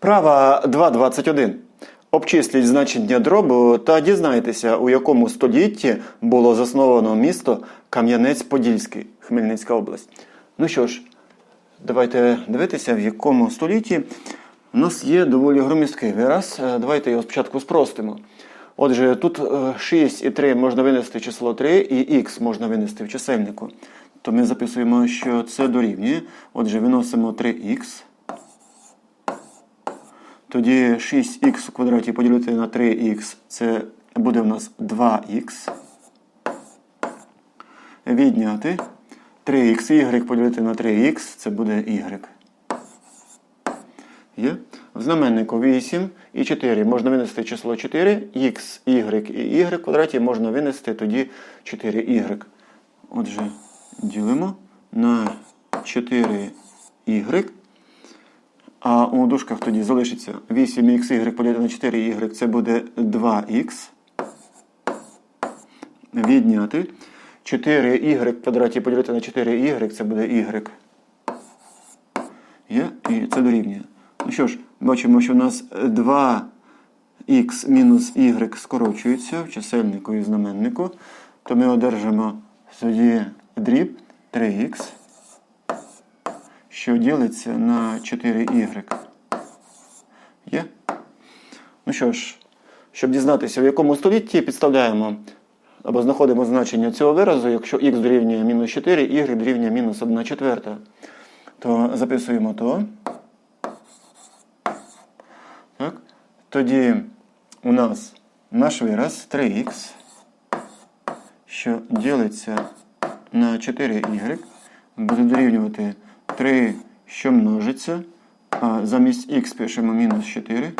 Вправа 2.21. Обчисліть значення дробу та дізнайтеся, у якому столітті було засновано місто Кам'янець-Подільський, Хмельницька область. Ну що ж, давайте дивитися, в якому столітті у нас є доволі громісткий вираз. Е, Давайте його спочатку спростимо. Отже, тут е, 6 і 3 можна винести число 3, і х можна винести в чисельнику. То ми записуємо, що це дорівнює. Отже, виносимо 3х. Тоді 6х у квадраті поділити на 3х, це буде в нас 2х. Відняти 3х, y поділити на 3х, це буде y. Є? В знаменнику 8 і 4 можна винести число 4, х, y і y в квадраті можна винести тоді 4y. Отже, ділимо на 4y. А у дужках тоді залишиться 8xy поділити на 4y, це буде 2х. Відняти. 4y квадраті поділити на 4y, це буде y. Є? І це дорівнює. Ну що ж, бачимо, що у нас 2х мінус y скорочується в чисельнику і знаменнику. То ми одержимо тоді дріб 3х що ділиться на 4y. Є? Ну що ж, щоб дізнатися, в якому столітті підставляємо або знаходимо значення цього виразу, якщо х дорівнює мінус 4, y дорівнює мінус 1 четверта, то записуємо то. Так? Тоді у нас наш вираз 3х, що ділиться на 4y, буде дорівнювати 3, що множиться, замість х пишемо мінус 4,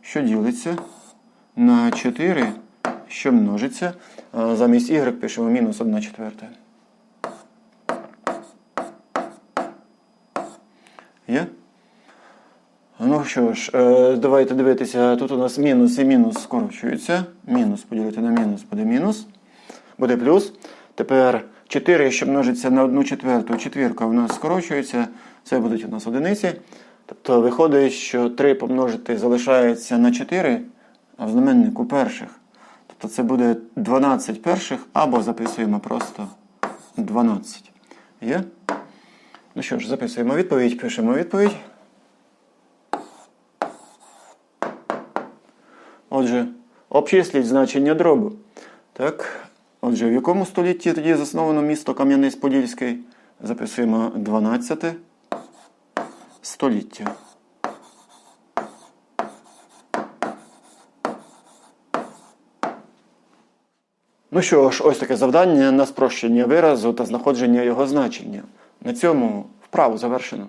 що ділиться на 4, що множиться, замість y пишемо мінус 1 четверта. Є? Ну що ж, е, давайте дивитися, тут у нас мінус і мінус скорочуються. Мінус поділити на мінус буде мінус, буде плюс. Тепер 4, що множиться на 1 четверту, четвірка у нас скорочується, це будуть у нас одиниці. Тобто виходить, що 3 помножити залишається на 4, а в знаменнику перших. Тобто це буде 12 перших, або записуємо просто 12. Є? Ну що ж, записуємо відповідь, пишемо відповідь. Отже, обчисліть значення дробу. Так. Отже, в якому столітті тоді засновано місто Кам'янець-Подільський? Записуємо 12 століття. Ну що ж, ось таке завдання на спрощення виразу та знаходження його значення. На цьому вправу завершено.